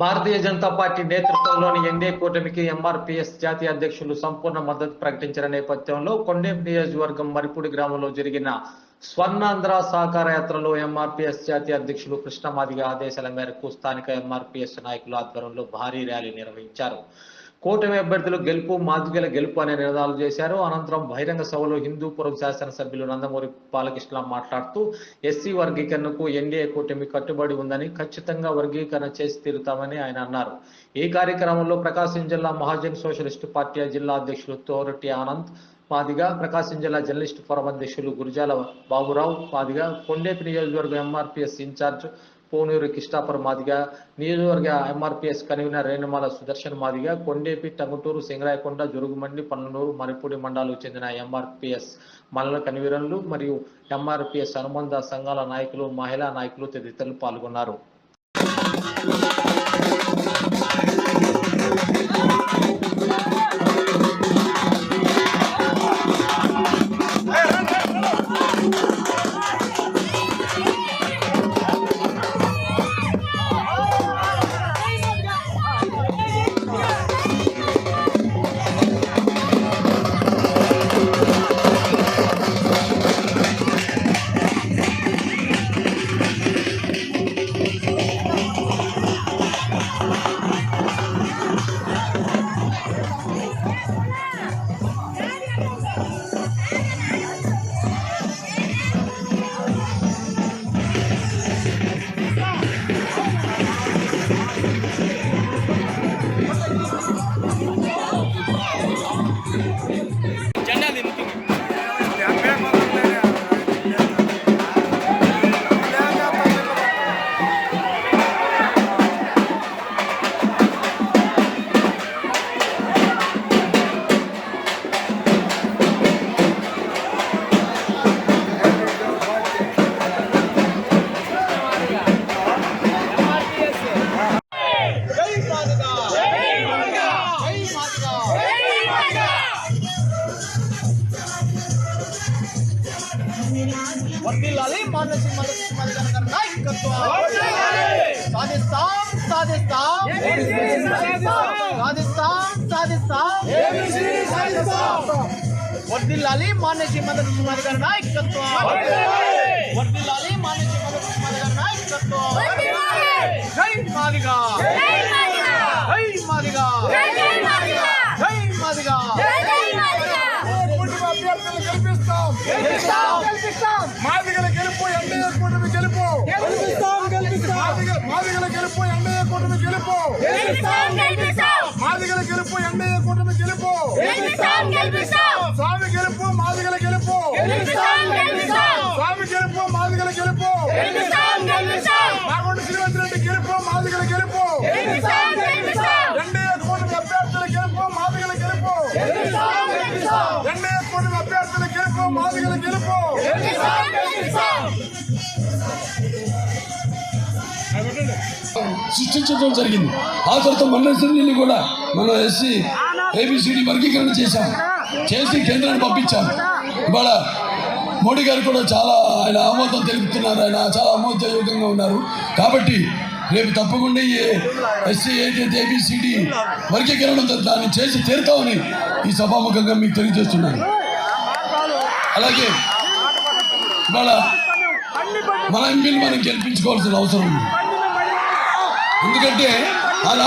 భారతీయ Janata party నేతృత్వంలోని NDA కూటమికి MRPS జాతీయ అధ్యక్షులు సంపూర్ణ మద్దతు ప్రకటించిన నేపథ్యంలో కొండేపు నియోజకవర్గం మరిపూడి గ్రామంలో జరిగిన స్వర్ణాంధ్ర సహకార యాత్రలో ఎంఆర్పీఎస్ జాతీయ అధ్యక్షులు కృష్ణమాదిగ ఆదేశాల మేరకు స్థానిక ఎంఆర్పీఎస్ నాయకుల ఆధ్వర్యంలో భారీ ర్యాలీ నిర్వహించారు. కూటమి అభ్యర్థులు గెలుపు మాదిగల గెలుపు అనే నినాదాలు చేశారు. అనంతరం బహిరంగ సభలో హిందూపురం శాసనసభ్యులు నందమూరి బాలకృష్ణ మాట్లాడుతూ ఎస్సీ వర్గీకరణకు ఎన్డీఏ కూటమి కట్టుబడి ఉందని ఖచ్చితంగా వర్గీకరణ చేసి తీరుతామని ఆయన అన్నారు. ఈ కార్యక్రమంలో ప్రకాశం జిల్లా మహాజన్ సోషలిస్టు పార్టీ జిల్లా అధ్యక్షులు తోరటి ఆనంద్ మాదిగా ప్రకాశం జిల్లా జర్నలిస్ట్ ఫోరం అధ్యక్షులు గురిజాల బాబురావు మాదిగా కొండేపి నియోజకవర్గం MRPS in charge Ponuru Kishtapuram Madiga నియోజకవర్గ ఎంఆర్పిఎస్ కన్వీనర్ రేణుమాల సుదర్శన్ మాదిగా కొండేపి టంగుటూరు సింగరాయకొండ జరుగుమండి పన్నూరు మరిపూడి మండలాలకు చెందిన ఎంఆర్పిఎస్ మండల కన్వీనర్లు మరియు ఎంఆర్పిఎస్ అనుబంధ సంఘాల నాయకులు మహిళా నాయకులు తదితరులు పాల్గొన్నారు. వర్దిల్లాలి మానసి మనసి మన నాయకత్వం. సాధిస్తాం సాధిస్తాం. సాధిస్తాం సాధిస్తాం. వర్దిల్లాలి మానసి మదన కుమార్ గారి నాయకత్వం. వర్దిల్లాలి మానసి మదన కుమార్ గారి నాయకత్వం. జై మాదిగా. జై మాదిగా. జై మాదిగా. కూటమి అభ్యర్థులు గెలిపిస్తాం గెలిపిస్తాం మాదిగల గెలుపు ఎన్డీఏ కూటమి గెలుపు గెలిపిస్తాం గెలిపిస్తాం మాదిగ- మాదిగల గెలుపు ఎన్డీఏ కూటమి గెలుపు గెలిపిస్తాం గెలిపిస్తాం మాదిగల గెలుపు ఎన్డీఏ కూటమి గెలుపు గెలిపిస్తాం గెలిపిస్తాం స్వామి గెలుపు మాదిగల గెలుపు గెలిపిస్తాం గెలిపిస్తాం స్వామి గెలుపు మాదిగల గెలుపు గెలిపిస్తాం గెలిపిస్తాం మాగొండ శ్రీవంత్ రెడ్డి గెలుపు మాదిగల గెలుపు గెలిపిస్తాం గెలిపిస్తాం సృష్టించడం జరిగింది. ఆ తర్వాత మండలి కూడా మనం ఎస్సీ ఏబిసిడి వర్గీకరణ చేశాం. చేసి కేంద్రాన్ని పంపించాం. ఇవాళ మోడీ గారు కూడా చాలా ఆయన ఆమోదం తెలుపుతున్నారు. ఆయన చాలా ఆమోదయోగ్యంగా ఉన్నారు. కాబట్టి రేపు తప్పకుండా ఈ ఎస్సీ ఏదైతే ఏబిసిడి వర్గీకరణ దాన్ని చేసి తీరుతామని ఈ సభాముఖంగా మీకు తెలియజేస్తున్నాను. అలాగే ఇవాళ మన ఎంపీని మనం గెలిపించుకోవాల్సిన అవసరం ఉంది. ఎందుకంటే అలా